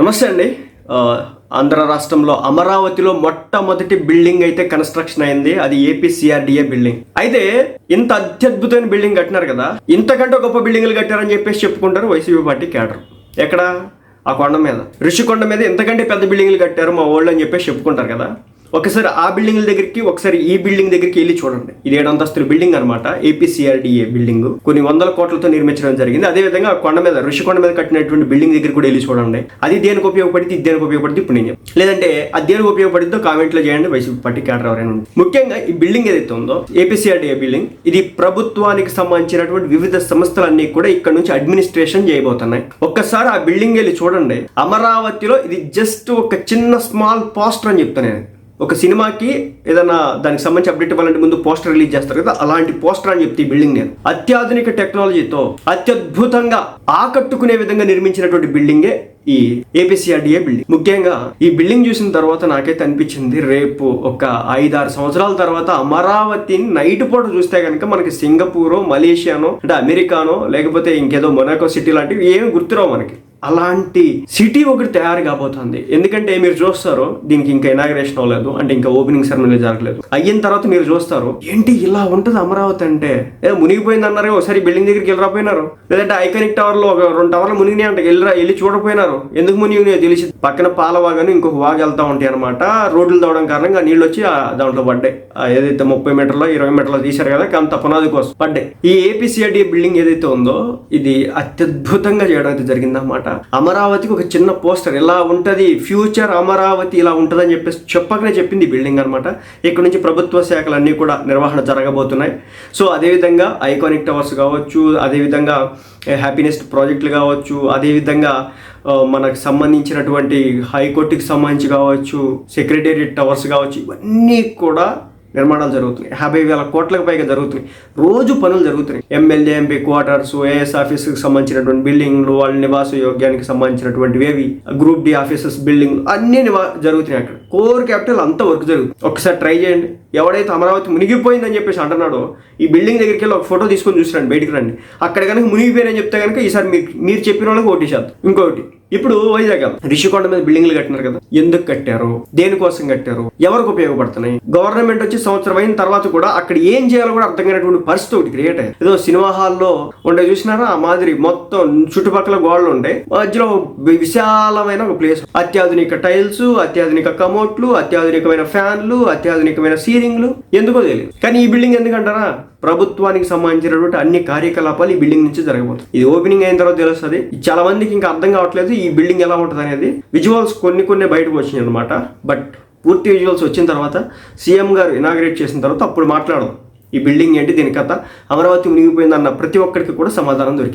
నమస్తే అండి. ఆంధ్ర రాష్ట్రంలో అమరావతిలో మొట్టమొదటి బిల్డింగ్ అయితే కన్స్ట్రక్షన్ అయింది. అది ఏపీ సిఆర్డిఏ బిల్డింగ్. అయితే ఇంత అత్యద్భుతమైన బిల్డింగ్ కట్టినారు కదా. ఇంతకంటే గొప్ప బిల్డింగ్లు కట్టారని చెప్పేసి చెప్పుకుంటారు వైసీపీ పార్టీ క్యాడర్. ఎక్కడ? ఆ కొండ మీద. ఋషికొండ మీద ఎంతకంటే పెద్ద బిల్డింగ్లు కట్టారు మా వాళ్ళు అని చెప్పేసి చెప్పుకుంటారు కదా. ఒకసారి ఆ బిల్డింగ్ల దగ్గరికి ఒకసారి ఈ బిల్డింగ్ దగ్గరికి వెళ్ళి చూడండి. ఇది ఏడు అంతస్తుల బిల్డింగ్ అనమాట ఏపీసీఆర్డీఏ బిల్డింగ్. కొన్ని వందల కోట్లతో నిర్మించడం జరిగింది. అదే విధంగా కొండ మీద ఋషికొండ మీద కట్టినటువంటి బిల్డింగ్ దగ్గర కూడా వెళ్ళి చూడండి. అది దేనికి ఉపయోగపడింది ఇది దేనికి ఉపయోగపడింది ఇప్పుడు నేను లేదంటే అది దేనికి ఉపయోగపడిందో కామెంట్లో చేయండి. వైసీపీ పార్టీ క్యాడర్ ఎవరైనా ముఖ్యంగా ఈ బిల్డింగ్ ఏదైతే ఉందో ఏపీసీఆర్డీఏ బిల్డింగ్ ఇది ప్రభుత్వానికి సంబంధించినటువంటి వివిధ సంస్థలన్నీ కూడా ఇక్కడ నుంచి అడ్మినిస్ట్రేషన్ చేయబోతున్నాయి. ఒక్కసారి ఆ బిల్డింగ్ వెళ్ళి చూడండి. అమరావతిలో ఇది జస్ట్ ఒక చిన్న స్మాల్ పోస్టర్ అని చెప్తాను నేను. ఒక సినిమాకి ఏదైనా దానికి సంబంధించి అప్డేట్ ఇవ్వాలంటే ముందు పోస్టర్ రిలీజ్ చేస్తారు కదా అలాంటి పోస్టర్ అని చెప్తే బిల్డింగ్ నేను. అత్యాధునిక టెక్నాలజీతో అత్యద్భుతంగా ఆకట్టుకునే విధంగా నిర్మించినటువంటి బిల్డింగే ఈ ఏపీసీఆర్డీఏ బిల్డింగ్ ముఖ్యంగా ఈ బిల్డింగ్ చూసిన తర్వాత నాకైతే అనిపించింది రేపు ఒక ఐదారు సంవత్సరాల తర్వాత అమరావతిని నైట్ పూట చూస్తే కనుక మనకి సింగపూరో మలేషియానో అంటే అమెరికానో లేకపోతే ఇంకేదో మొనాకో సిటీ లాంటివి ఏమి గుర్తురావు మనకి. అలాంటి సిటీ ఒకటి తయారు కాబోతుంది. ఎందుకంటే మీరు చూస్తారు దీనికి ఇంకా ఇనాగ్రేషన్ అవ్వలేదు అంటే ఇంకా ఓపెనింగ్ సెరమనీ జరగలేదు. అయిన తర్వాత మీరు చూస్తారు ఏంటి ఇలా ఉంటుంది అమరావతి అంటే? ఏ మునిగిపోయింది అన్నారు ఒకసారి బిల్డింగ్ దగ్గరికి వెళ్ళరాపోయినారు లేదంటే ఐకానిక్ టవర్లో ఒక రెండు టవర్లు మునిగినాయి అంటే వెళ్ళరా వెళ్ళి చూడపోయినారు. ఎందుకు మునిగినాయో తెలిసి పక్కన పాల వాగాను ఇంకొక వాగ్ వెళ్తా ఉంటాయి అనమాట రోడ్లు దవడం కారణంగా నీళ్ళు వచ్చి ఆ దాంట్లో పడ్డాయి. ఏదైతే ముప్పై మీటర్లో ఇరవై మీటర్లో తీశారు కదా అంత పునాది కోసం పడ్డాయి. ఈ ఏపీసీఆర్డీ బిల్డింగ్ ఏదైతే ఉందో ఇది అత్యద్భుతంగా చేయడం అయితే జరిగిందన్నమాట. అమరావతికి ఒక చిన్న పోస్టర్ ఇలా ఉంటుంది? ఫ్యూచర్ అమరావతి ఇలా ఉంటదని చెప్పేసి చెప్పకనే చెప్పింది ఈ బిల్డింగ్ అనమాట ఇక్కడ నుంచి ప్రభుత్వ శాఖలన్నీ కూడా నిర్వహణ జరగబోతున్నాయి. సో అదేవిధంగా ఐకానిక్ టవర్స్ కావచ్చు అదేవిధంగా హ్యాపీనెస్ ప్రాజెక్టులు కావచ్చు అదేవిధంగా మనకు సంబంధించినటువంటి హైకోర్టుకి సంబంధించి కావచ్చు సెక్రటేరియట్ టవర్స్ కావచ్చు ఇవన్నీ కూడా నిర్మాణాలు జరుగుతున్నాయి. యాభై వేల కోట్లకు పైగా జరుగుతున్నాయి. రోజు పనులు జరుగుతున్నాయి. ఎమ్మెల్యే ఎంపీ క్వార్టర్స్ ఏఎస్ ఆఫీసుకి సంబంధించినటువంటి బిల్డింగ్లు వాళ్ళ నివాస యోగ్యానికి సంబంధించినటువంటివి ఏవి? గ్రూప్ డి ఆఫీసెస్ బిల్డింగ్లు అన్ని నివా జరుగుతున్నాయి అక్కడ. కోర్ క్యాపిటల్ అంతా వర్క్ జరుగుతుంది. ఒకసారి ట్రై చేయండి. ఎవడైతే అమరావతి మునిగిపోయిందని చెప్పేసి అంటున్నాడో ఈ బిల్డింగ్ దగ్గరికి వెళ్ళి ఒక ఫోటో తీసుకొని చూసిరండి బయటికి రండి. అక్కడ కనుక మునిగిపోయినని చెప్తే కనుక ఈసారి మీరు మీరు చెప్పిన వాళ్ళకి ఓటేసేద్దాం. ఇంకొకటి ఇప్పుడు వైజాగ్ రిషికొండ మీద బిల్డింగ్లు కట్టినారు కదా. ఎందుకు కట్టారు? దేనికోసం కట్టారు? ఎవరికి ఉపయోగపడుతున్నాయి? గవర్నమెంట్ వచ్చి సంవత్సరం అయిన తర్వాత కూడా అక్కడ ఏం చేయాలో కూడా అర్థం కానటువంటి పరిస్థితి ఒకటి క్రియేట్ అయ్యింది. ఏదో సినిమా హాల్లో ఉండే చూసినారా? ఆ మాదిరి మొత్తం చుట్టుపక్కల గోడలు ఉండే. మధ్యలో విశాలమైన ఒక ప్లేస్ అత్యాధునిక టైల్స్ అత్యాధునిక కమోట్లు అత్యాధునికమైన ఫ్యాన్లు అత్యాధునికమైన సీలింగ్లు ఎందుకో తెలియదు కానీ ఈ బిల్డింగ్ ఎందుకంటారా? ప్రభుత్వానికి సంబంధించినటువంటి అన్ని కార్యకలాపాలు ఈ బిల్డింగ్ నుంచి జరగబోతుంది ఇది ఓపెనింగ్ అయిన తర్వాత తెలుస్తుంది. చాలా మందికి ఇంకా అర్థం కావట్లేదు ఈ బిల్డింగ్ ఎలా ఉంటుంది అనేది. విజువల్స్ కొన్ని కొన్ని బయటకు వచ్చినాయి అనమాట బట్ పూర్తి విజువల్స్ వచ్చిన తర్వాత సీఎం గారు ఇనాగ్రేట్ చేసిన తర్వాత అప్పుడు మాట్లాడదాం. ఈ బిల్డింగ్ ఏంటి దీని కథ? అమరావతి మునిగిపోయిందన్న ప్రతి ఒక్కరికి కూడా సమాధానం దొరికింది.